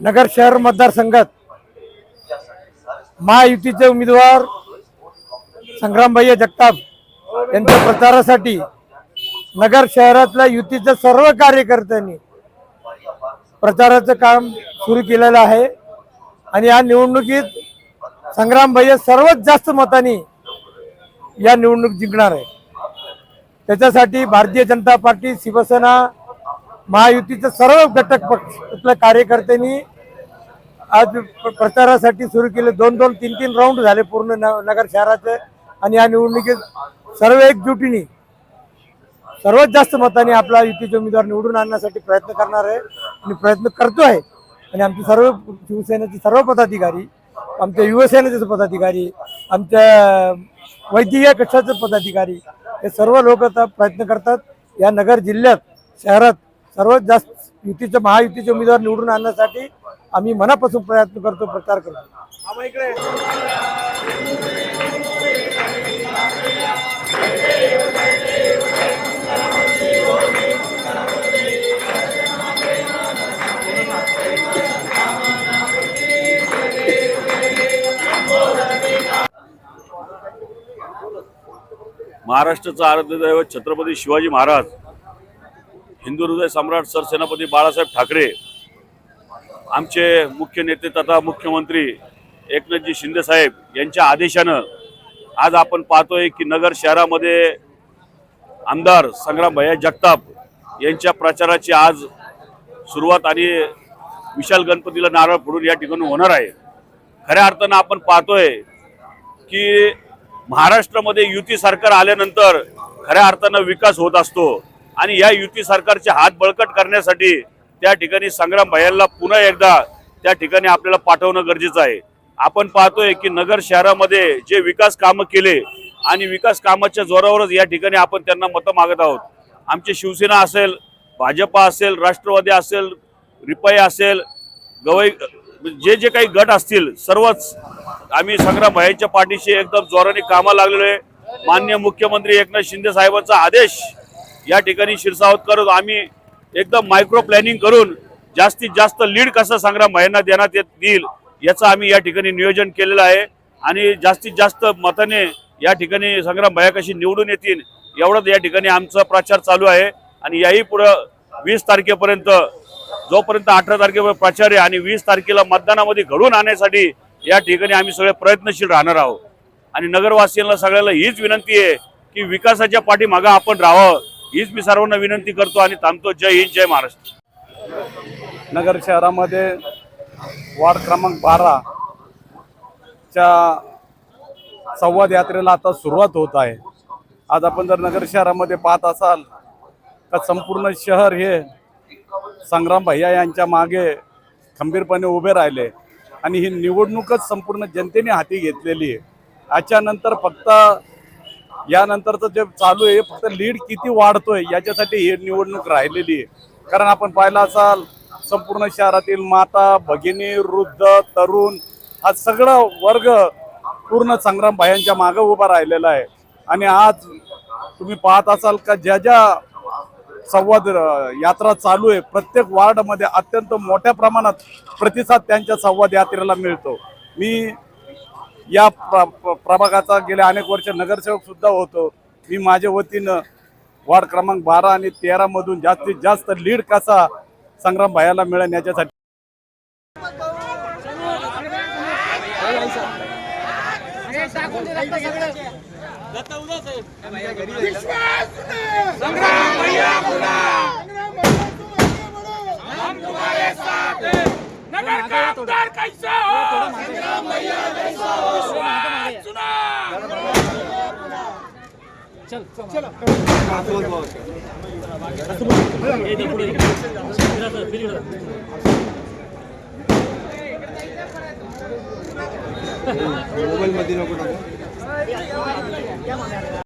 नगर शहर मतदारसंघात महायुतीचे उमेदवार संग्रामभाई जगताप यांच्या प्रचारासाठी नगर शहरातल्या युतीच्या सर्व कार्यकर्त्यांनी प्रचाराचं काम सुरू केलेलं आहे. आणि या निवडणुकीत संग्रामभाई सर्वात जास्त मतांनी या निवडणूक जिंकणार आहे. त्याच्यासाठी भारतीय जनता पार्टी शिवसेना महायुतीचे सर्व घटक पक्ष आपल्या कार्यकर्त्यांनी आज प्रचारासाठी सुरू केले. दोन दोन तीन तीन राऊंड झाले पूर्ण न- नगर शहराचे आणि या निवडणुकीत सर्व एकजुटीने सर्वात जास्त मताने आपला युतीचे उमेदवार निवडून आणण्यासाठी प्रयत्न करणार आहे आणि प्रयत्न करतो आहे. आणि आमचे सर्व शिवसेनेचे सर्व पदाधिकारी आमच्या युवसेनेचे पदाधिकारी आमच्या वैद्यकीय कक्षाचे पदाधिकारी हे सर्व लोक आता प्रयत्न करतात. या नगर जिल्ह्यात शहरात सर्वात जास्त युतीचे महायुतीचे उमेदवार निवडून आणण्यासाठी आम्ही मनापासून प्रयत्न करतो प्रचार करतो. महाराष्ट्राचं आराध्य दैवत छत्रपती शिवाजी महाराज. हिंदू हृदय सम्राट सरसेनापती बाळासाहेब ठाकरे आमचे मुख्य नेते तथा मुख्यमंत्री एकनाथजी शिंदे साहेब यांच्या आदेशानं आज आपण पाहतोय की नगर शहरामध्ये आमदार संग्राम भैया जगताप यांच्या प्रचाराची आज सुरुवात आणि विशाल गणपतीला नारळ फोडून या ठिकाणी होणार आहे. खऱ्या अर्थानं आपण पाहतोय की महाराष्ट्रामध्ये युती सरकार आल्यानंतर खऱ्या अर्थानं विकास होत असतो. आणि या युती सरकारचे हात बळकट करण्यासाठी त्या ठिकाणी संग्राम भैयाला पुन्हा एकदा त्या ठिकाणी आपल्याला पाठवणं गरजेचं आहे. आपण पाहतोय की नगर शहरामध्ये जे विकास कामं केले आणि विकास कामाच्या जोरावरच या ठिकाणी आपण त्यांना मतं मागत आहोत. आमची शिवसेना असेल भाजपा असेल राष्ट्रवादी असेल रिपाई असेल गवई जे जे काही गट असतील सर्वच आम्ही संग्राम भाईच्या पाठीशी एकदम जोराने कामा लागलेलो आहे. मान्य मुख्यमंत्री एकनाथ शिंदे साहेबांचा आदेश या ठिकाणी शिरसावत करत आम्ही एकदम मायक्रो प्लॅनिंग करून जास्तीत जास्त लीड कसं संग्राम भाईंना देण्यात येत येईल याचं आम्ही या ठिकाणी नियोजन केलेलं आहे. आणि जास्तीत जास्त मताने या ठिकाणी संग्राम भाया कशी निवडून येतील एवढंच या ठिकाणी आमचा प्रचार चालू आहे. आणि याही पुढं वीस तारखेपर्यंत जोपर्यंत अठरा तारखेपर्यंत प्रचार आहे आणि वीस तारखेला मतदानामध्ये घडून आणण्यासाठी या ठिकाणी आम्ही सगळे प्रयत्नशील राहणार आहोत. आणि नगरवासियांना सगळ्याला हीच विनंती आहे की विकासाच्या पाठीमागं आपण राहावं. हीच मी सर्वांना विनंती करतो आणि थांबतो. जय हिंद जय महाराष्ट्र. नगर शहरामध्ये वार्ड क्रमांक बारा च्या संवाद यात्रेला आता सुरुवात होत आहे. आज आपण जर नगर शहरामध्ये पाहत असाल तर संपूर्ण शहर हे संग्राम भैया यांच्या मागे खंबीरपणे उभे राहिले आणि ही निवडणूकच संपूर्ण जनतेने हाती घेतलेली आहे. याच्यानंतर फक्त यानंतरचं जे चालू आहे फक्त लीड किती वाढतोय याच्यासाठी ही निवडणूक राहिलेली आहे. कारण आपण पाहिलं असाल संपूर्ण शहरातील माता भगिनी वृद्ध तरुण हा सगळा वर्ग पूर्ण संग्राम भायांच्या मागे उभा राहिलेला आहे. आणि आज तुम्ही पाहत असाल का ज्या ज्या संवाद यात्रा चालू आहे प्रत्येक वार्डमध्ये अत्यंत मोठ्या प्रमाणात प्रतिसाद त्यांच्या संवाद यात्रेला मिळतो. मी या प्र प्रभागाचा गेल्या अनेक वर्ष नगरसेवक सुद्धा होतो. मी माझ्या वतीनं वार्ड क्रमांक बारा आणि तेरा मधून जास्तीत जास्त लीड कसा संग्राम भायाला मिळेल याच्यासाठी नगर आमदार कैसा हो? विश्वास सुना। मोबाईल मध्ये नको टाकू.